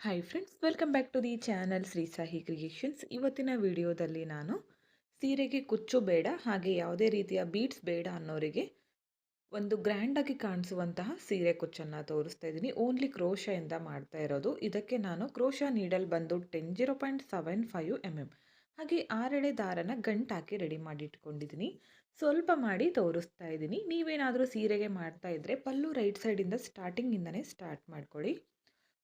Hi friends welcome back to the channel Shri Sahi creations ಇವತ್ತಿನ ವಿಡಿಯೋದಲ್ಲಿ ನಾನು ಸೀರೆಗೆ ಕುಚ್ಚು ಬೇಡ, ಹಾಗೆ ಯಾವುದೇ ರೀತಿಯ ಬೀಡ್ಸ್ ಬೇಡ ಅನ್ನೋರಿಗೆ ಒಂದು ಗ್ರ್ಯಾಂಡಾಗಿ ಕಾಣಿಸುವಂತಹ ಸೀರೆ ಕುಚ್ಚನ್ನು ತೋರಿಸ್ತಾ ಇದ್ದೀನಿ. ಓನ್ಲಿ ಕ್ರೋಶದಿಂದ ಮಾಡ್ತಾ ಇರೋದು. ಇದಕ್ಕೆ ನಾನು ಕ್ರೋಶ ನೀಡಲ್ ಬಂದು ten zero point seven five M M ಹಾಗೆ ಆರೆಳೆ ದಾರನ ಗಂಟಾಕಿ ರೆಡಿ ಮಾಡಿ ಇಟ್ಕೊಂಡಿದ್ದೀನಿ. ಸ್ವಲ್ಪ ಮಾಡಿ ತೋರಿಸ್ತಾ ಇದ್ದೀನಿ. ನೀವೇನಾದರೂ ಸೀರೆಗೆ ಮಾಡ್ತಾ ಇದ್ದರೆ ಪಲ್ಲು ರೈಟ್ ಸೈಡಿಂದ ಸ್ಟಾರ್ಟಿಂಗಿಂದನೇ ಸ್ಟಾರ್ಟ್ ಮಾಡ್ಕೊಳ್ಳಿ.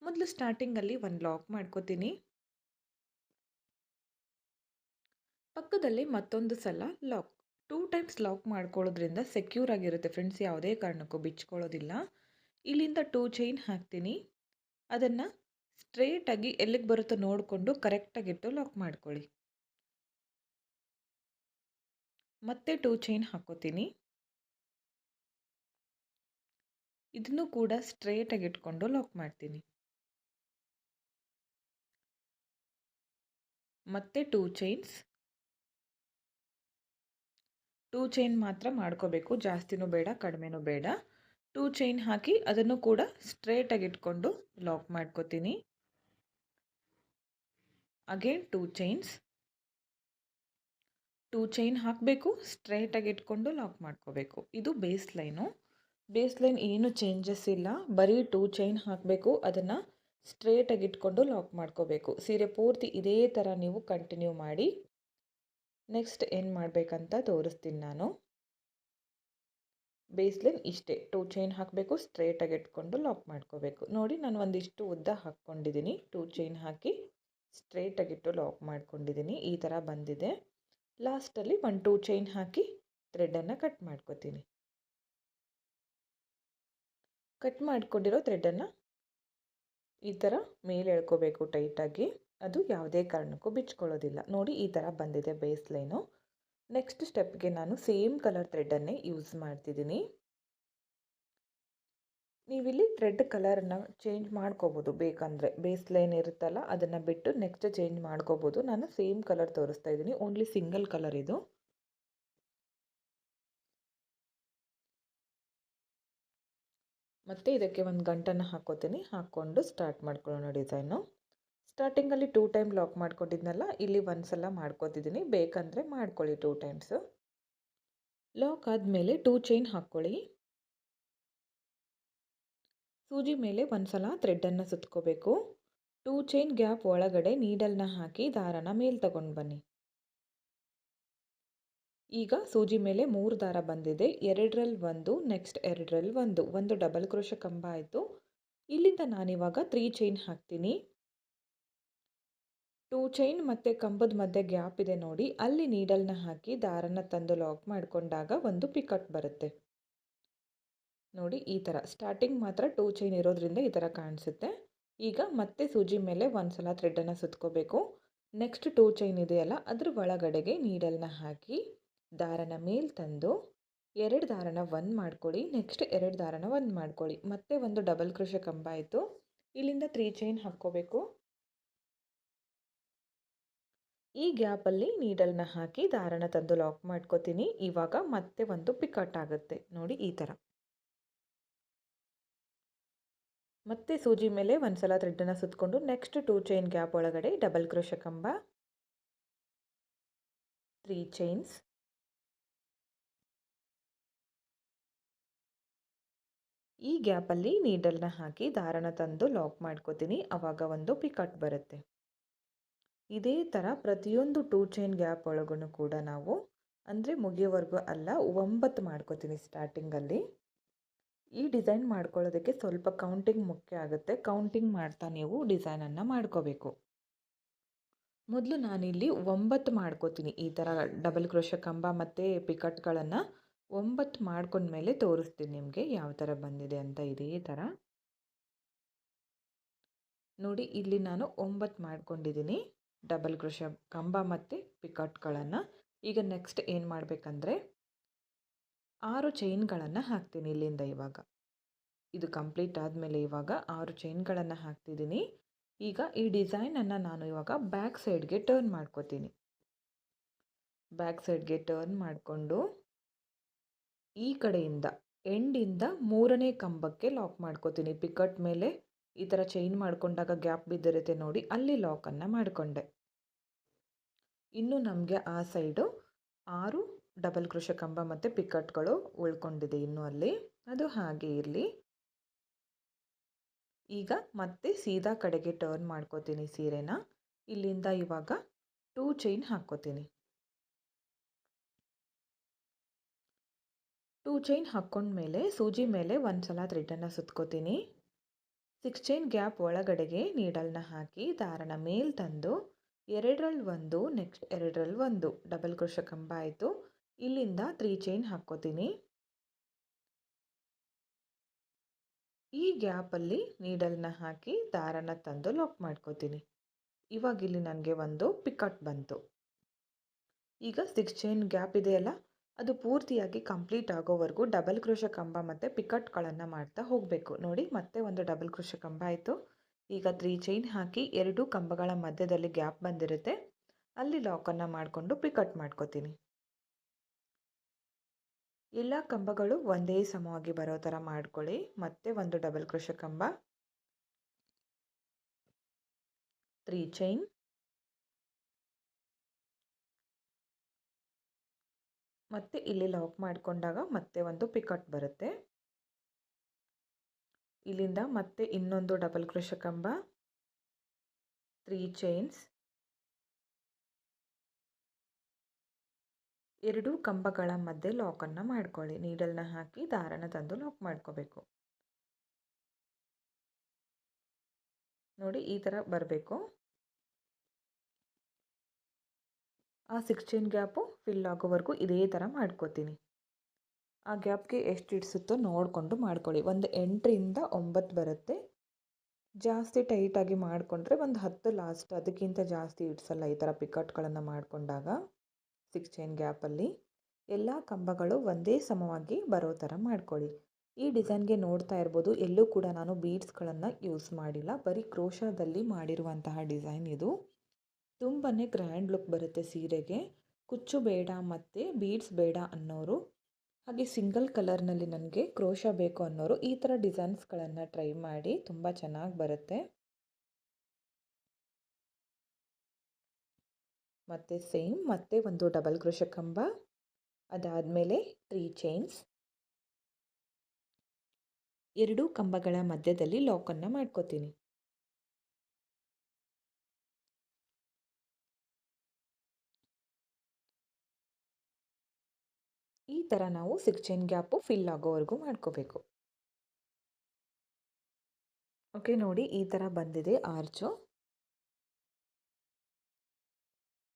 ಮೊದಲು ಸ್ಟಾರ್ಟಿಂಗಲ್ಲಿ ಒಂದು ಲಾಕ್ ಮಾಡ್ಕೋತೀನಿ. ಪಕ್ಕದಲ್ಲಿ ಮತ್ತೊಂದು ಸಲ ಲಾಕ್ ಟೂ ಟೈಮ್ಸ್ ಲಾಕ್ ಮಾಡ್ಕೊಳ್ಳೋದ್ರಿಂದ ಸೆಕ್ಯೂರ್ ಆಗಿರುತ್ತೆ ಫ್ರೆಂಡ್ಸ್ ಯಾವುದೇ ಕಾರಣಕ್ಕೂ ಬಿಚ್ಕೊಳ್ಳೋದಿಲ್ಲ. ಇಲ್ಲಿಂದ ಟೂ ಚೈನ್ ಹಾಕ್ತೀನಿ. ಅದನ್ನು ಸ್ಟ್ರೇಟಾಗಿ ಎಲ್ಲಿಗೆ ಬರುತ್ತೋ ನೋಡಿಕೊಂಡು ಕರೆಕ್ಟಾಗಿಟ್ಟು ಲಾಕ್ ಮಾಡ್ಕೊಳ್ಳಿ. ಮತ್ತೆ ಟೂ ಚೈನ್ ಹಾಕೋತೀನಿ. ಇದನ್ನು ಕೂಡ ಸ್ಟ್ರೇಟಾಗಿ ಇಟ್ಕೊಂಡು ಲಾಕ್ ಮಾಡ್ತೀನಿ. ಮತ್ತೆ ಟೂ ಚೈನ್ಸ್ ಟೂ ಚೈನ್ ಮಾತ್ರ ಮಾಡ್ಕೋಬೇಕು. ಜಾಸ್ತಿನೂ ಬೇಡ, ಕಡಿಮೆನೂ ಬೇಡ. ಟೂ ಚೈನ್ ಹಾಕಿ ಅದನ್ನು ಕೂಡ ಸ್ಟ್ರೇಟಾಗಿ ಇಟ್ಕೊಂಡು ಲಾಕ್ ಮಾಡ್ಕೋತೀನಿ. Again two chains two chain ಹಾಕಬೇಕು ಸ್ಟ್ರೇಟಾಗಿ ಇಟ್ಕೊಂಡು ಲಾಕ್ ಮಾಡ್ಕೋಬೇಕು. ಇದು ಬೇಸ್ ಲೈನು ಬೇಸ್ ಲೈನ್ ಏನು ಚೇಂಜಸ್ ಇಲ್ಲ. ಬರೀ ಟೂ ಚೈನ್ ಹಾಕಬೇಕು. ಅದನ್ನು ಸ್ಟ್ರೇಟಾಗಿ ಇಟ್ಕೊಂಡು ಲಾಕ್ ಮಾಡ್ಕೋಬೇಕು. ಸೀರೆ ಪೂರ್ತಿ ಇದೇ ಥರ ನೀವು ಕಂಟಿನ್ಯೂ ಮಾಡಿ. ನೆಕ್ಸ್ಟ್ ಏನು ಮಾಡಬೇಕಂತ ತೋರಿಸ್ತೀನಿ ನಾನು. ಬೇಸ್ಲೈನ್ ಇಷ್ಟೇ. ಟೂ ಚೈನ್ ಹಾಕಬೇಕು ಸ್ಟ್ರೇಟಾಗಿ ಇಟ್ಕೊಂಡು ಲಾಕ್ ಮಾಡ್ಕೋಬೇಕು. ನೋಡಿ ನಾನು ಒಂದಿಷ್ಟು ಉದ್ದ ಹಾಕ್ಕೊಂಡಿದ್ದೀನಿ ಟೂ ಚೈನ್ ಹಾಕಿ ಸ್ಟ್ರೇಟಾಗಿಟ್ಟು ಲಾಕ್ ಮಾಡ್ಕೊಂಡಿದ್ದೀನಿ ಈ ಥರ ಬಂದಿದೆ. ಲಾಸ್ಟಲ್ಲಿ ಒನ್ ಟೂ ಚೈನ್ ಹಾಕಿ ಥ್ರೆಡನ್ನು ಕಟ್ ಮಾಡ್ಕೋತೀನಿ. ಕಟ್ ಮಾಡ್ಕೊಂಡಿರೋ ಥ್ರೆಡನ್ನು ಈ ಥರ ಮೇಲೆ ಎಳ್ಕೋಬೇಕು ಟೈಟಾಗಿ ಅದು ಯಾವುದೇ ಕಾರಣಕ್ಕೂ ಬಿಚ್ಕೊಳ್ಳೋದಿಲ್ಲ. ನೋಡಿ ಈ ಥರ ಬಂದಿದೆ ಬೇಸ್ ಲೈನು ನೆಕ್ಸ್ಟ್ ಸ್ಟೆಪ್ಗೆ ನಾನು ಸೇಮ್ ಕಲರ್ ಥ್ರೆಡನ್ನೇ ಯೂಸ್ ಮಾಡ್ತಿದ್ದೀನಿ. ನೀವಿಲ್ಲಿ ಥ್ರೆಡ್ ಕಲರನ್ನು ಚೇಂಜ್ ಮಾಡ್ಕೋಬೋದು. ಬೇಕಂದರೆ ಬೇಸ್ ಲೈನ್ ಇರುತ್ತಲ್ಲ, ಅದನ್ನು ಬಿಟ್ಟು ನೆಕ್ಸ್ಟ್ ಚೇಂಜ್ ಮಾಡ್ಕೋಬೋದು. ನಾನು ಸೇಮ್ ಕಲರ್ ತೋರಿಸ್ತಾ ಇದ್ದೀನಿ. ಓನ್ಲಿ ಸಿಂಗಲ್ ಕಲರ್ ಇದು. ಮತ್ತು ಇದಕ್ಕೆ ಒಂದು ಗಂಟನ್ನು ಹಾಕೋತೀನಿ. ಹಾಕ್ಕೊಂಡು ಸ್ಟಾರ್ಟ್ ಮಾಡ್ಕೊಳ್ಳೋಣ ಡಿಸೈನು ಸ್ಟಾರ್ಟಿಂಗಲ್ಲಿ ಟೂ ಟೈಮ್ ಲಾಕ್ ಮಾಡ್ಕೊಂಡಿದ್ನಲ್ಲ, ಇಲ್ಲಿ ಒಂದು ಸಲ ಮಾಡ್ಕೋತಿದ್ದೀನಿ ಬೇಕಂದರೆ ಮಾಡ್ಕೊಳ್ಳಿ ಟೂ ಟೈಮ್ಸು ಲಾಕ್ ಆದಮೇಲೆ ಟೂ ಚೈನ್ ಹಾಕ್ಕೊಳ್ಳಿ. ಸೂಜಿ ಮೇಲೆ ಒಂದು ಸಲ ಥ್ರೆಡ್ಡನ್ನು ಸುತ್ಕೋಬೇಕು. ಟೂ ಚೈನ್ ಗ್ಯಾಪ್ ಒಳಗಡೆ ನೀಡಲ್ನ ಹಾಕಿ ದಾರನ ಮೇಲೆ ತಗೊಂಡು ಬನ್ನಿ. ಈಗ ಸೂಜಿ ಮೇಲೆ ಮೂರು ದಾರ ಬಂದಿದೆ. ಎರಡರಲ್ಲಿ ಒಂದು, ನೆಕ್ಸ್ಟ್ ಎರಡರಲ್ಲಿ ಒಂದು. ಒಂದು ಡಬಲ್ ಕ್ರೋಶ ಕಂಬ ಆಯಿತು. ಇಲ್ಲಿಂದ ನಾನಿವಾಗ ತ್ರೀ ಚೈನ್ ಹಾಕ್ತೀನಿ. ಟೂ ಚೈನ್ ಮತ್ತು ಕಂಬದ ಮಧ್ಯೆ ಗ್ಯಾಪ್ ಇದೆ ನೋಡಿ. ಅಲ್ಲಿ ನೀಡಲ್ನ ಹಾಕಿ ದಾರನ ತಂದು ಲಾಕ್ ಮಾಡಿಕೊಂಡಾಗ ಒಂದು ಪಿಕಟ್ ಬರುತ್ತೆ. ನೋಡಿ, ಈ ಥರ ಸ್ಟಾರ್ಟಿಂಗ್ ಮಾತ್ರ ಟೂ ಚೈನ್ ಇರೋದ್ರಿಂದ ಈ ಥರ ಕಾಣಿಸುತ್ತೆ. ಈಗ ಮತ್ತೆ ಸೂಜಿ ಮೇಲೆ ಒಂದು ಸಲ ಥ್ರೆಡನ್ನು ಸುತ್ಕೋಬೇಕು. ನೆಕ್ಸ್ಟ್ ಟೂ ಚೈನ್ ಇದೆಯಲ್ಲ, ಅದ್ರ ಒಳಗಡೆಗೆ ನೀಡಲ್ನ ಹಾಕಿ. ದಾರನ ಮೇಲೆ ತಂದು ಎರಡು ದಾರನ ಒಂದು ಮಾಡ್ಕೊಳ್ಳಿ ನೆಕ್ಸ್ಟ್ ಎರಡು ದಾರನ ಒಂದು ಮಾಡ್ಕೊಳ್ಳಿ. ಮತ್ತೆ ಒಂದು ಡಬಲ್ ಕ್ರೋಶ ಕಂಬ ಆಯಿತು ಇಲ್ಲಿಂದ ತ್ರೀ ಚೈನ್ ಹಾಕ್ಕೋಬೇಕು. ಈ ಗ್ಯಾಪಲ್ಲಿ ನೀಡಲ್ನ ಹಾಕಿ ದಾರನ ತಂದು ಲಾಕ್ ಮಾಡ್ಕೋತೀನಿ. ಇವಾಗ ಮತ್ತೆ ಒಂದು ಪಿಕಟ್ ಆಗುತ್ತೆ. ನೋಡಿ ಈ ಥರ ಮತ್ತೆ ಸೂಜಿ ಮೇಲೆ ಒಂದು ಸಲ ಥ್ರೆಡ್ಡನ್ನು ಸುತ್ತಕೊಂಡು ನೆಕ್ಸ್ಟ್ ಟೂ ಚೈನ್ ಗ್ಯಾಪ್ ಒಳಗಡೆ ಡಬಲ್ ಕ್ರೋಶ ಕಂಬ. ತ್ರೀ ಚೈನ್ಸ್ ಈ ಗ್ಯಾಪಲ್ಲಿ ನೀಡಲ್ನ ಹಾಕಿ ದಾರನ ತಂದು ಲಾಕ್ ಮಾಡ್ಕೋತೀನಿ. ಅವಾಗ ಒಂದು ಪಿಕಟ್ ಬರುತ್ತೆ. ಇದೇ ಥರ ಪ್ರತಿಯೊಂದು ಟೂ ಚೈನ್ ಗ್ಯಾಪ್ ಒಳಗೂ ಕೂಡ ನಾವು ಅಂದರೆ ಮುಗಿಯೋವರೆಗೂ ಅಲ್ಲ, ಒಂಬತ್ತು ಮಾಡ್ಕೋತೀನಿ ಸ್ಟಾರ್ಟಿಂಗಲ್ಲಿ ಈ ಡಿಸೈನ್ ಮಾಡ್ಕೊಳ್ಳೋದಕ್ಕೆ ಸ್ವಲ್ಪ ಕೌಂಟಿಂಗ್ ಮುಖ್ಯ ಆಗುತ್ತೆ. ಕೌಂಟಿಂಗ್ ಮಾಡ್ತಾ ನೀವು ಡಿಸೈನನ್ನು ಮಾಡ್ಕೋಬೇಕು. ಮೊದಲು ನಾನಿಲ್ಲಿ ಒಂಬತ್ತು ಮಾಡ್ಕೋತೀನಿ. ಈ ಥರ ಡಬಲ್ ಕ್ರೋಶ ಕಂಬ ಮತ್ತು ಪಿಕಟ್ಗಳನ್ನು ಒಂಬತ್ತು ಮಾಡ್ಕೊಂಡ್ಮೇಲೆ ತೋರಿಸ್ತೀನಿ ನಿಮಗೆ ಯಾವ ಥರ ಬಂದಿದೆ ಅಂತ ಇದೇ ಥರ. ನೋಡಿ, ಇಲ್ಲಿ ನಾನು ಒಂಬತ್ತು ಮಾಡ್ಕೊಂಡಿದ್ದೀನಿ. ಡಬಲ್ ಕ್ರೋಶ ಕಂಬ ಮತ್ತು ಪಿಕಟ್ಗಳನ್ನು. ಈಗ ನೆಕ್ಸ್ಟ್ ಏನು ಮಾಡಬೇಕಂದ್ರೆ, ಆರು ಚೈನ್ಗಳನ್ನು ಹಾಕ್ತೀನಿ ಇಲ್ಲಿಂದ ಇವಾಗ. ಇದು ಕಂಪ್ಲೀಟ್ ಆದಮೇಲೆ ಇವಾಗ ಆರು ಚೈನ್ಗಳನ್ನು ಹಾಕ್ತಿದ್ದೀನಿ. ಈಗ ಈ ಡಿಸೈನನ್ನು ನಾನು ಇವಾಗ ಬ್ಯಾಕ್ ಸೈಡ್ಗೆ ಟರ್ನ್ ಮಾಡ್ಕೋತೀನಿ. ಬ್ಯಾಕ್ ಸೈಡ್ಗೆ ಟರ್ನ್ ಮಾಡಿಕೊಂಡು ಈ ಕಡೆಯಿಂದ ಎಂಡಿಂದ ಮೂರನೇ ಕಂಬಕ್ಕೆ ಲಾಕ್ ಮಾಡ್ಕೋತೀನಿ. ಪಿಕಟ್ ಮೇಲೆ ಈ ಥರ ಚೈನ್ ಮಾಡಿಕೊಂಡಾಗ ಗ್ಯಾಪ್ ಬಿದ್ದಿರುತ್ತೆ ನೋಡಿ, ಅಲ್ಲಿ ಲಾಕನ್ನು ಮಾಡಿಕೊಂಡೆ. ಇನ್ನು ನಮಗೆ ಆ ಸೈಡು ಆರು ಡಬಲ್ ಕೃಷ ಕಂಬ ಮತ್ತು ಪಿಕಟ್ಗಳು ಉಳ್ಕೊಂಡಿದೆ ಇನ್ನು ಅಲ್ಲಿ. ಅದು ಹಾಗೆ ಇರಲಿ. ಈಗ ಮತ್ತೆ ಸೀದಾ ಕಡೆಗೆ ಟರ್ನ್ ಮಾಡ್ಕೋತೀನಿ ಸೀರೆನ. ಇಲ್ಲಿಂದ ಇವಾಗ ಟೂ ಚೈನ್ ಹಾಕ್ಕೋತೀನಿ. ಟೂ ಚೈನ್ ಹಾಕ್ಕೊಂಡ್ಮೇಲೆ ಸೂಜಿ ಮೇಲೆ ಒಂದು ಸಲ ಥ್ರೆಡನ್ನು ಸುತ್ಕೋತೀನಿ. ಸಿಕ್ಸ್ ಚೈನ್ ಗ್ಯಾಪ್ ಒಳಗಡೆಗೆ ನೀಡಲ್ನ ಹಾಕಿ ದಾರನ ಮೇಲೆ ತಂದು ಎರಡರಲ್ಲಿ ಒಂದು ನೆಕ್ಸ್ಟ್ ಎರಡರಲ್ಲಿ ಒಂದು ಡಬಲ್ ಕ್ರೋಶ ಕಂಬ ಆಯಿತು. ಇಲ್ಲಿಂದ ತ್ರೀ ಚೈನ್ ಹಾಕ್ಕೋತೀನಿ. ಈ ಗ್ಯಾಪಲ್ಲಿ ನೀಡಲ್ನ ಹಾಕಿ ದಾರನ ತಂದು ಲಾಕ್ ಮಾಡ್ಕೋತೀನಿ. ಇವಾಗ ಇಲ್ಲಿ ನನಗೆ ಒಂದು ಪಿಕಟ್ ಬಂತು. ಈಗ ಸಿಕ್ಸ್ ಚೈನ್ ಗ್ಯಾಪ್ ಇದೆಯಲ್ಲ ಅದು ಪೂರ್ತಿಯಾಗಿ ಕಂಪ್ಲೀಟ್ ಆಗೋವರೆಗೂ ಡಬಲ್ ಕ್ರೋಶ ಕಂಬ ಮತ್ತು ಪಿಕಟ್ಗಳನ್ನು ಮಾಡ್ತಾ ಹೋಗಬೇಕು. ನೋಡಿ, ಮತ್ತೆ ಒಂದು ಡಬಲ್ ಕ್ರೋಶ ಕಂಬ ಆಯಿತು. ಈಗ ತ್ರೀ ಚೈನ್ ಹಾಕಿ ಎರಡು ಕಂಬಗಳ ಮಧ್ಯದಲ್ಲಿ ಗ್ಯಾಪ್ ಬಂದಿರುತ್ತೆ. ಅಲ್ಲಿ ಲಾಕನ್ನು ಮಾಡಿಕೊಂಡು ಪಿಕಟ್ ಮಾಡ್ಕೋತೀನಿ. ಎಲ್ಲ ಕಂಬಗಳು ಒಂದೇ ಸಮವಾಗಿ ಬರೋ ಥರ ಮಾಡ್ಕೊಳ್ಳಿ. ಮತ್ತೆ ಒಂದು ಡಬಲ್ ಕ್ರೋಶ ಕಂಬ ತ್ರೀ ಚೈನ್. ಮತ್ತು ಇಲ್ಲಿ ಲಾಕ್ ಮಾಡಿಕೊಂಡಾಗ ಮತ್ತೆ ಒಂದು ಪಿಕಟ್ ಬರುತ್ತೆ. ಇಲ್ಲಿಂದ ಮತ್ತೆ ಇನ್ನೊಂದು ಡಬಲ್ ಕೃಷ ಕಂಬ. ತ್ರೀ ಚೈನ್ಸ್ ಎರಡು ಕಂಬಗಳ ಮಧ್ಯೆ ಲಾಕನ್ನು ಮಾಡ್ಕೊಳ್ಳಿ. ನೀಡಲ್ನ ಹಾಕಿ ದಾರನ ತಂದು ಲಾಕ್ ಮಾಡ್ಕೋಬೇಕು. ನೋಡಿ ಈ ಥರ ಬರಬೇಕು. ಆ ಸಿಕ್ಸ್ ಚೈನ್ ಗ್ಯಾಪು ಫಿಲ್ ಆಗೋವರೆಗೂ ಇದೇ ಥರ ಮಾಡ್ಕೋತೀನಿ. ಆ ಗ್ಯಾಪ್ಗೆ ಎಷ್ಟು ಇಡಿಸುತ್ತೋ ನೋಡಿಕೊಂಡು ಮಾಡ್ಕೊಳ್ಳಿ. ಒಂದು ಎಂಟರಿಂದ ಒಂಬತ್ತು ಬರುತ್ತೆ. ಜಾಸ್ತಿ ಟೈಟಾಗಿ ಮಾಡಿಕೊಂಡ್ರೆ ಒಂದು ಹತ್ತು ಲಾಸ್ಟ್ ಅದಕ್ಕಿಂತ ಜಾಸ್ತಿ ಇಡ್ಸಲ್ಲ ಈ ಥರ ಪಿಕಟ್ಗಳನ್ನು ಮಾಡಿಕೊಂಡಾಗ ಸಿಕ್ಸ್ ಚೈನ್ ಗ್ಯಾಪಲ್ಲಿ ಎಲ್ಲ ಕಂಬಗಳು ಒಂದೇ ಸಮವಾಗಿ ಬರೋ ಥರ ಮಾಡ್ಕೊಳ್ಳಿ. ಈ ಡಿಸೈನ್ಗೆ ನೋಡ್ತಾ ಇರ್ಬೋದು. ಎಲ್ಲೂ ಕೂಡ ನಾನು ಬೀಡ್ಸ್ಗಳನ್ನು ಯೂಸ್ ಮಾಡಿಲ್ಲ. ಬರೀ ಕ್ರೋಶದಲ್ಲಿ ಮಾಡಿರುವಂತಹ ಡಿಸೈನ್ ಇದು. ತುಂಬಾ ಗ್ರ್ಯಾಂಡ್ ಲುಕ್ ಬರುತ್ತೆ ಸೀರೆಗೆ. ಕುಚ್ಚು ಬೇಡ ಮತ್ತು ಬೀಡ್ಸ್ ಬೇಡ ಅನ್ನೋರು, ಹಾಗೆ ಸಿಂಗಲ್ ಕಲರ್ನಲ್ಲಿ ನನಗೆ ಕ್ರೋಶ ಬೇಕು ಅನ್ನೋರು ಈ ಥರ ಡಿಸೈನ್ಸ್ಗಳನ್ನು ಟ್ರೈ ಮಾಡಿ ತುಂಬ ಚೆನ್ನಾಗಿ ಬರುತ್ತೆ. ಮತ್ತು ಸೇಮ್ ಮತ್ತೆ ಒಂದು ಡಬಲ್ ಕ್ರೋಶ ಕಂಬ, ಅದಾದಮೇಲೆ ತ್ರೀ ಚೈನ್ಸ್ ಎರಡೂ ಕಂಬಗಳ ಮಧ್ಯದಲ್ಲಿ ಲಾಕನ್ನು ಮಾಡ್ಕೋತೀನಿ. ಈ ಥರ ನಾವು ಸಿಕ್ಸ್ ಚೈನ್ ಗ್ಯಾಪು ಫಿಲ್ ಆಗೋವರೆಗೂ ಮಾಡ್ಕೋಬೇಕು. ಓಕೆ ನೋಡಿ ಈ ಥರ ಬಂದಿದೆ ಆರ್ಚು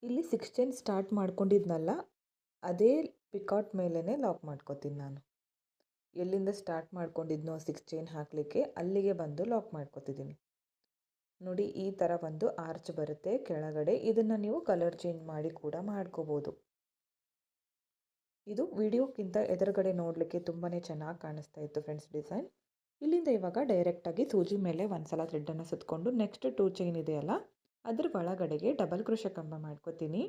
ಇಲ್ಲಿ ಸಿಕ್ಸ್ ಚೈನ್ ಸ್ಟಾರ್ಟ್ ಮಾಡ್ಕೊಂಡಿದ್ನಲ್ಲ, ಅದೇ ಪಿಕಾಟ್ ಮೇಲೇ ಲಾಕ್ ಮಾಡ್ಕೋತೀನಿ ನಾನು. ಎಲ್ಲಿಂದ ಸ್ಟಾರ್ಟ್ ಮಾಡ್ಕೊಂಡಿದ್ನೋ ಸಿಕ್ಸ್ ಚೈನ್ ಹಾಕಲಿಕ್ಕೆ, ಅಲ್ಲಿಗೆ ಬಂದು ಲಾಕ್ ಮಾಡ್ಕೋತಿದ್ದೀನಿ. ನೋಡಿ ಈ ಥರ ಒಂದು ಆರ್ಚ್ ಬರುತ್ತೆ, ಕೆಳಗಡೆ ಇದನ್ನು ನೀವು ಕಲರ್ ಚೇಂಜ್ ಮಾಡಿ ಕೂಡ ಮಾಡ್ಕೋಬೋದು. ಇದು ವಿಡಿಯೋಕ್ಕಿಂತ ಎದುರುಗಡೆ ನೋಡಲಿಕ್ಕೆ ತುಂಬಾ ಚೆನ್ನಾಗಿ ಕಾಣಿಸ್ತಾ ಇತ್ತು ಫ್ರೆಂಡ್ಸ್ ಡಿಸೈನ್ ಇಲ್ಲಿಂದ ಇವಾಗ ಡೈರೆಕ್ಟಾಗಿ ಸೂಜಿ ಮೇಲೆ ಒಂದು ಸಲ ಥ್ರೆಡ್ಡನ್ನು ಸುತ್ತಕೊಂಡು ನೆಕ್ಸ್ಟ್ ಟೂ ಚೈನ್ ಇದೆಯಲ್ಲ ಅದ್ರ ಒಳಗಡೆಗೆ ಡಬಲ್ ಕೃಷ ಕಂಬ ಮಾಡ್ಕೋತೀನಿ.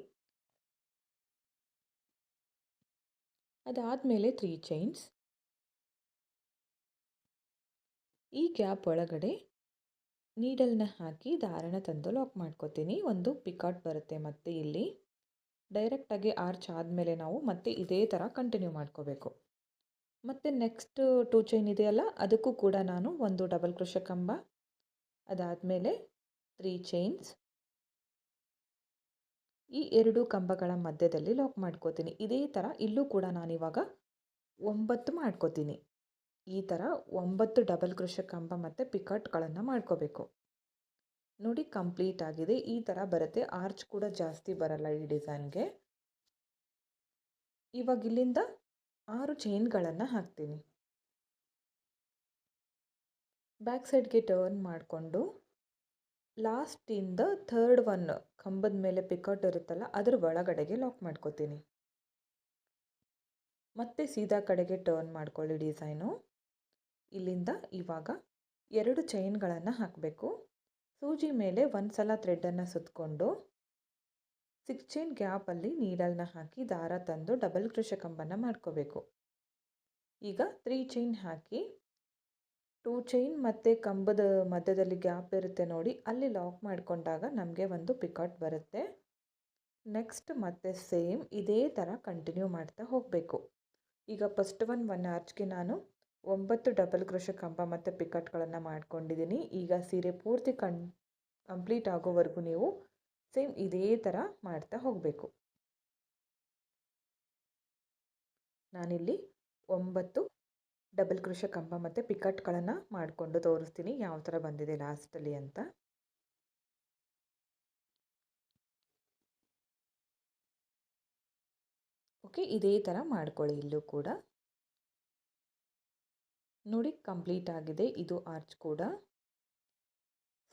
ಅದಾದಮೇಲೆ ತ್ರೀ ಚೈನ್ಸ್ ಈ ಗ್ಯಾಪ್ ಒಳಗಡೆ ನೀಡಲ್ನ ಹಾಕಿ ದಾರನ ತಂದು ಲಾಕ್ ಮಾಡ್ಕೋತೀನಿ. ಒಂದು ಪಿಕಾಟ್ ಬರುತ್ತೆ ಮತ್ತೆ ಇಲ್ಲಿ. ಡೈರೆಕ್ಟಾಗಿ ಆರ್ಚ್ ಆದಮೇಲೆ ನಾವು ಮತ್ತೆ ಇದೇ ಥರ ಕಂಟಿನ್ಯೂ ಮಾಡ್ಕೋಬೇಕು. ಮತ್ತು ನೆಕ್ಸ್ಟ್ ಟೂ ಚೈನ್ ಇದೆಯಲ್ಲ, ಅದಕ್ಕೂ ಕೂಡ ನಾನು ಒಂದು ಡಬಲ್ ಕೃಷ ಕಂಬ, ಅದಾದಮೇಲೆ ತ್ರೀ ಚೈನ್ಸ್. ಈ ಎರಡು ಕಂಬಗಳ ಮಧ್ಯದಲ್ಲಿ ಲಾಕ್ ಮಾಡ್ಕೋತೀನಿ. ಇದೇ ಥರ ಇಲ್ಲೂ ಕೂಡ ನಾನಿವಾಗ ಒಂಬತ್ತು ಮಾಡ್ಕೋತೀನಿ. ಈ ಥರ ಒಂಬತ್ತು ಡಬಲ್ ಕೃಷ ಕಂಬ ಮತ್ತು ಪಿಕಟ್ಗಳನ್ನು ಮಾಡ್ಕೋಬೇಕು. ನೋಡಿ ಕಂಪ್ಲೀಟ್ ಆಗಿದೆ. ಈ ಥರ ಬರುತ್ತೆ. ಆರ್ಚ್ ಕೂಡ ಜಾಸ್ತಿ ಬರಲ್ಲ ಈ ಡಿಸೈನ್ಗೆ. ಇವಾಗ ಇಲ್ಲಿಂದ ಆರು ಚೈನ್ಗಳನ್ನು ಹಾಕ್ತೀನಿ. ಬ್ಯಾಕ್ ಸೈಡ್ಗೆ ಟರ್ನ್ ಮಾಡಿಕೊಂಡು ಲಾಸ್ಟಿಂದ ಥರ್ಡ್ ಒನ್ ಕಂಬದ ಮೇಲೆ ಪಿಕೌಟ್ ಇರುತ್ತಲ್ಲ ಅದ್ರ ಒಳಗಡೆಗೆ ಲಾಕ್ ಮಾಡ್ಕೋತೀನಿ. ಮತ್ತೆ ಸೀದಾ ಕಡೆಗೆ ಟರ್ನ್ ಮಾಡ್ಕೊಳ್ಳಿ ಡಿಸೈನು. ಇಲ್ಲಿಂದ ಇವಾಗ ಎರಡು ಚೈನ್ಗಳನ್ನು ಹಾಕಬೇಕು. ಸೂಜಿ ಮೇಲೆ ಒಂದು ಸಲ ಥ್ರೆಡ್ಡನ್ನು ಸುತ್ತಕೊಂಡು ಸಿಕ್ಸ್ ಚೈನ್ ಗ್ಯಾಪಲ್ಲಿ ನೀಡಲ್ನ ಹಾಕಿ ದಾರ ತಂದು ಡಬಲ್ ಕೃಷ ಕಂಬನ ಮಾಡ್ಕೋಬೇಕು. ಈಗ ತ್ರೀ ಚೈನ್ ಹಾಕಿ ಟೂ ಚೈನ್ ಮತ್ತು ಕಂಬದ ಮಧ್ಯದಲ್ಲಿ ಗ್ಯಾಪ್ ಇರುತ್ತೆ ನೋಡಿ, ಅಲ್ಲಿ ಲಾಕ್ ಮಾಡಿಕೊಂಡಾಗ ನಮಗೆ ಒಂದು ಪಿಕಾಟ್ ಬರುತ್ತೆ. ನೆಕ್ಸ್ಟ್ ಮತ್ತೆ ಸೇಮ್ ಇದೇ ಥರ ಕಂಟಿನ್ಯೂ ಮಾಡ್ತಾ ಹೋಗಬೇಕು. ಈಗ ಫಸ್ಟ್ ಒನ್ ಒನ್ ಆರ್ಚ್ಗೆ ನಾನು ಒಂಬತ್ತು ಡಬಲ್ ಕ್ರೋಶ ಕಂಬ ಮತ್ತು ಪಿಕಟ್ಗಳನ್ನು ಮಾಡ್ಕೊಂಡಿದ್ದೀನಿ. ಈಗ ಸೀರೆ ಪೂರ್ತಿ ಕಣ್ ಕಂಪ್ಲೀಟ್ ಆಗೋವರೆಗೂ ನೀವು ಸೇಮ್ ಇದೇ ಥರ ಮಾಡ್ತಾ ಹೋಗಬೇಕು. ನಾನಿಲ್ಲಿ ಒಂಬತ್ತು ಡಬಲ್ ಕ್ರೋಶ ಕಂಬ ಮತ್ತು ಪಿಕಟ್ಗಳನ್ನು ಮಾಡಿಕೊಂಡು ತೋರಿಸ್ತೀನಿ ಯಾವ ಥರ ಬಂದಿದೆ ಲಾಸ್ಟಲ್ಲಿ ಅಂತ. ಓಕೆ, ಇದೇ ಥರ ಮಾಡ್ಕೊಳ್ಳಿ ಇಲ್ಲೂ ಕೂಡ. ನೋಡಿ ಕಂಪ್ಲೀಟ್ ಆಗಿದೆ ಇದು ಆರ್ಚ್ ಕೂಡ.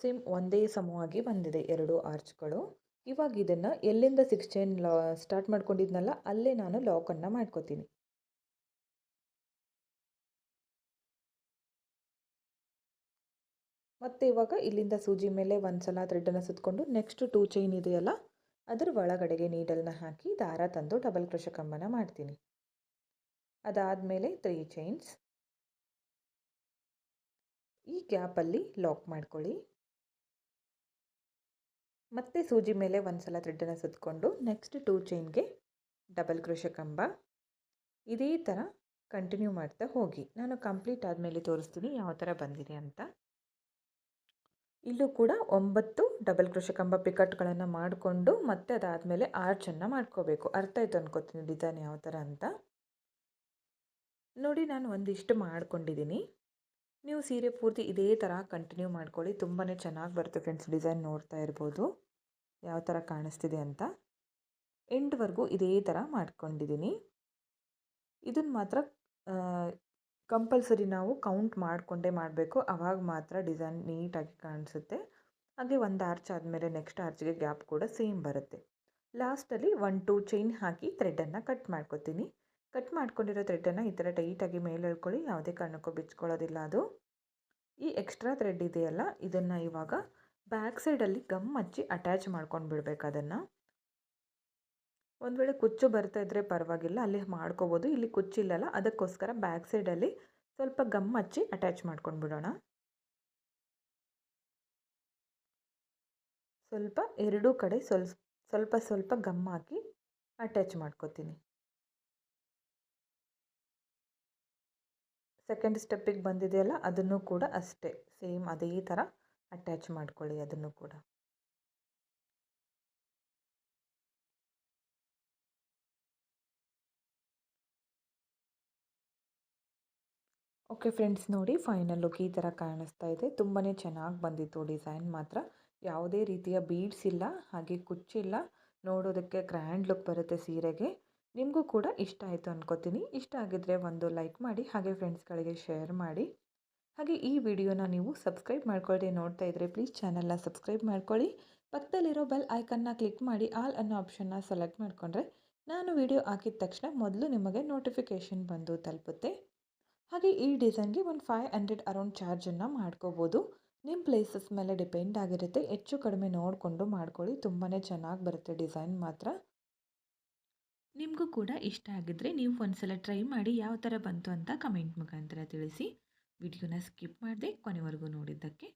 ಸೇಮ್ ಒಂದೇ ಸಮವಾಗಿ ಬಂದಿದೆ ಎರಡು ಆರ್ಚ್ಗಳು. ಇವಾಗ ಇದನ್ನು ಎಲ್ಲಿಂದ ಸಿಕ್ಸ್ ಚೈನ್ ಲಾ ಸ್ಟಾರ್ಟ್ ಮಾಡ್ಕೊಂಡಿದ್ನಲ್ಲ, ಅಲ್ಲೇ ನಾನು ಲಾಕನ್ನು ಮಾಡ್ಕೋತೀನಿ. ಮತ್ತು ಇವಾಗ ಇಲ್ಲಿಂದ ಸೂಜಿ ಮೇಲೆ ಒಂದು ಸಲ ಥ್ರೆಡನ್ನು ಸುತ್ತಕೊಂಡು ನೆಕ್ಸ್ಟ್ ಟೂ ಚೈನ್ ಇದೆಯಲ್ಲ, ಅದರ ಒಳಗಡೆಗೆ ನೀಡಲ್ನ ಹಾಕಿ ದಾರ ತಂದು ಡಬಲ್ ಕ್ರೋಶ ಕಂಬನ ಮಾಡ್ತೀನಿ. ಅದಾದಮೇಲೆ ತ್ರೀ ಚೈನ್ಸ್ ಈ ಗ್ಯಾಪಲ್ಲಿ ಲಾಕ್ ಮಾಡ್ಕೊಳ್ಳಿ. ಮತ್ತೆ ಸೂಜಿ ಮೇಲೆ ಒಂದು ಸಲ ಥ್ರೆಡನ್ನು ಸುತ್ತಕೊಂಡು ನೆಕ್ಸ್ಟ್ ಟೂ ಚೈನ್ಗೆ ಡಬಲ್ ಕ್ರೋಶ ಕಂಬ. ಇದೇ ಥರ ಕಂಟಿನ್ಯೂ ಮಾಡ್ತಾ ಹೋಗಿ. ನಾನು ಕಂಪ್ಲೀಟ್ ಆದಮೇಲೆ ತೋರಿಸ್ತೀನಿ ಯಾವ ಥರ ಬಂದಿದೆ ಅಂತ. ಇಲ್ಲೂ ಕೂಡ ಒಂಬತ್ತು ಡಬಲ್ ಕ್ರೋಶ ಕಂಬ ಪಿಕಟ್ಗಳನ್ನು ಮಾಡಿಕೊಂಡು ಮತ್ತೆ ಅದಾದಮೇಲೆ ಆರ್ಚನ್ನು ಮಾಡ್ಕೋಬೇಕು. ಅರ್ಥ ಆಯ್ತು ಅನ್ಕೋತೀನಿ ಡಿಸೈನ್ ಯಾವ ಥರ ಅಂತ. ನೋಡಿ ನಾನು ಒಂದಿಷ್ಟು ಮಾಡ್ಕೊಂಡಿದ್ದೀನಿ ನೀವು ಸೀರೆ ಪೂರ್ತಿ ಇದೇ ಥರ ಕಂಟಿನ್ಯೂ ಮಾಡ್ಕೊಳ್ಳಿ. ತುಂಬಾ ಚೆನ್ನಾಗಿ ಬರುತ್ತೆ ಫ್ರೆಂಡ್ಸ್ ಡಿಸೈನ್ ನೋಡ್ತಾ ಇರ್ಬೋದು. ಯಾವ ಥರ ಕಾಣಿಸ್ತಿದೆ ಅಂತ. ಎಂಡ್ವರೆಗೂ ಇದೇ ಥರ ಮಾಡ್ಕೊಂಡಿದ್ದೀನಿ. ಇದನ್ನು ಮಾತ್ರ ಕಂಪಲ್ಸರಿ ನಾವು ಕೌಂಟ್ ಮಾಡಿಕೊಂಡೇ ಮಾಡಬೇಕು. ಆವಾಗ ಮಾತ್ರ ಡಿಸೈನ್ ನೀಟಾಗಿ ಕಾಣಿಸುತ್ತೆ. ಹಾಗೆ ಒಂದು ಆರ್ಚ್ ಆದಮೇಲೆ ನೆಕ್ಸ್ಟ್ ಆರ್ಚ್ಗೆ ಗ್ಯಾಪ್ ಕೂಡ ಸೇಮ್ ಬರುತ್ತೆ. ಲಾಸ್ಟಲ್ಲಿ ಒನ್ ಟೂ ಚೈನ್ ಹಾಕಿ ಥ್ರೆಡನ್ನು ಕಟ್ ಮಾಡ್ಕೊತೀನಿ. ಕಟ್ ಮಾಡ್ಕೊಂಡಿರೋ ಥ್ರೆಡನ್ನು ಈ ಥರ ಟೈಟಾಗಿ ಮೇಲೆ ಹೇಳ್ಕೊಳ್ಳಿ ಯಾವುದೇ ಕಾರಣಕ್ಕೂ ಬಿಚ್ಕೊಳ್ಳೋದಿಲ್ಲ ಅದು. ಈ ಎಕ್ಸ್ಟ್ರಾ ಥ್ರೆಡ್ ಇದೆಯಲ್ಲ, ಇದನ್ನು ಇವಾಗ ಬ್ಯಾಕ್ ಸೈಡಲ್ಲಿ ಗಮ್ ಹಚ್ಚಿ ಅಟ್ಯಾಚ್ ಮಾಡ್ಕೊಂಡು ಬಿಡಬೇಕು ಅದನ್ನು. ಒಂದು ವೇಳೆ ಕುಚ್ಚು ಬರ್ತಾ ಇದ್ದರೆ ಪರವಾಗಿಲ್ಲ, ಅಲ್ಲಿ ಮಾಡ್ಕೋಬೋದು. ಇಲ್ಲಿ ಕುಚ್ಚಿಲ್ಲಲ್ಲ, ಅದಕ್ಕೋಸ್ಕರ ಬ್ಯಾಕ್ ಸೈಡಲ್ಲಿ ಸ್ವಲ್ಪ ಗಮ್ ಹಚ್ಚಿ ಅಟ್ಯಾಚ್ ಮಾಡ್ಕೊಂಡು ಬಿಡೋಣ. ಸ್ವಲ್ಪ, ಎರಡೂ ಕಡೆ ಸ್ವಲ್ಪ ಸ್ವಲ್ಪ ಸ್ವಲ್ಪ ಗಮ್ ಹಾಕಿ ಅಟ್ಯಾಚ್ ಮಾಡ್ಕೋತೀನಿ. ಸೆಕೆಂಡ್ ಸ್ಟೆಪ್ಪಿಗೆ ಬಂದಿದೆಯಲ್ಲ, ಅದನ್ನು ಕೂಡ ಅಷ್ಟೇ ಸೇಮ್ ಅದೇ ಥರ ಅಟ್ಯಾಚ್ ಮಾಡ್ಕೊಳ್ಳಿ ಅದನ್ನು ಕೂಡ. ಓಕೆ ಫ್ರೆಂಡ್ಸ್ ನೋಡಿ ಫೈನಲ್ ಲುಕ್ ಈ ಥರ ಕಾಣಿಸ್ತಾ ಇದೆ. ತುಂಬಾ ಚೆನ್ನಾಗಿ ಬಂದಿತ್ತು ಡಿಸೈನ್ ಮಾತ್ರ. ಯಾವುದೇ ರೀತಿಯ ಬೀಡ್ಸ್ ಇಲ್ಲ, ಹಾಗೆ ಕುಚ್ಚಿಲ್ಲ. ನೋಡೋದಕ್ಕೆ ಗ್ರ್ಯಾಂಡ್ ಲುಕ್ ಬರುತ್ತೆ ಸೀರೆಗೆ. ನಿಮಗೂ ಕೂಡ ಇಷ್ಟ ಆಯಿತು ಅನ್ಕೋತೀನಿ. ಇಷ್ಟ ಆಗಿದ್ದರೆ ಒಂದು ಲೈಕ್ ಮಾಡಿ, ಹಾಗೆ ಫ್ರೆಂಡ್ಸ್ಗಳಿಗೆ ಶೇರ್ ಮಾಡಿ. ಹಾಗೆ ಈ ವಿಡಿಯೋನ ನೀವು ಸಬ್ಸ್ಕ್ರೈಬ್ ಮಾಡ್ಕೊಳ್ಳಿ ನೋಡ್ತಾ ಇದ್ದರೆ ಪ್ಲೀಸ್ ಚಾನಲ್ನ ಸಬ್ಸ್ಕ್ರೈಬ್ ಮಾಡ್ಕೊಳ್ಳಿ. ಪಕ್ಕದಲ್ಲಿರೋ ಬೆಲ್ ಐಕನ್ನ ಕ್ಲಿಕ್ ಮಾಡಿ, ಆಲ್ ಅನ್ನೋ ಆಪ್ಷನ್ನ ಸೆಲೆಕ್ಟ್ ಮಾಡಿಕೊಂಡ್ರೆ ನಾನು ವಿಡಿಯೋ ಹಾಕಿದ ತಕ್ಷಣ ಮೊದಲು ನಿಮಗೆ ನೋಟಿಫಿಕೇಷನ್ ಬಂದು ತಲುಪುತ್ತೆ. ಹಾಗೆ ಈ ಡಿಸೈನ್ಗೆ ಒಂದು ಫೈವ್ ಹಂಡ್ರೆಡ್ ಅರೌಂಡ್ ಚಾರ್ಜನ್ನು ಮಾಡ್ಕೋಬೋದು. ನಿಮ್ಮ ಪ್ಲೇಸಸ್ ಮೇಲೆ ಡಿಪೆಂಡ್ ಆಗಿರುತ್ತೆ. ಹೆಚ್ಚು ಕಡಿಮೆ ನೋಡಿಕೊಂಡು ಮಾಡ್ಕೊಳ್ಳಿ. ತುಂಬಾ ಚೆನ್ನಾಗಿ ಬರುತ್ತೆ ಡಿಸೈನ್ ಮಾತ್ರ. ನಿಮಗೂ ಕೂಡ ಇಷ್ಟ ಆಗಿದ್ದರೆ ನೀವು ಒಂದ್ಸಲ ಟ್ರೈ ಮಾಡಿ ಯಾವ ಥರ ಬಂತು ಅಂತ ಕಮೆಂಟ್ ಮುಖಾಂತರ ತಿಳಿಸಿ. ವಿಡಿಯೋನ ಸ್ಕಿಪ್ ಮಾಡದೆ ಕೊನೆವರೆಗೂ ನೋಡಿದ್ದಕ್ಕೆ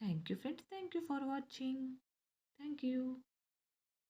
thank you friends thank you for watching thank you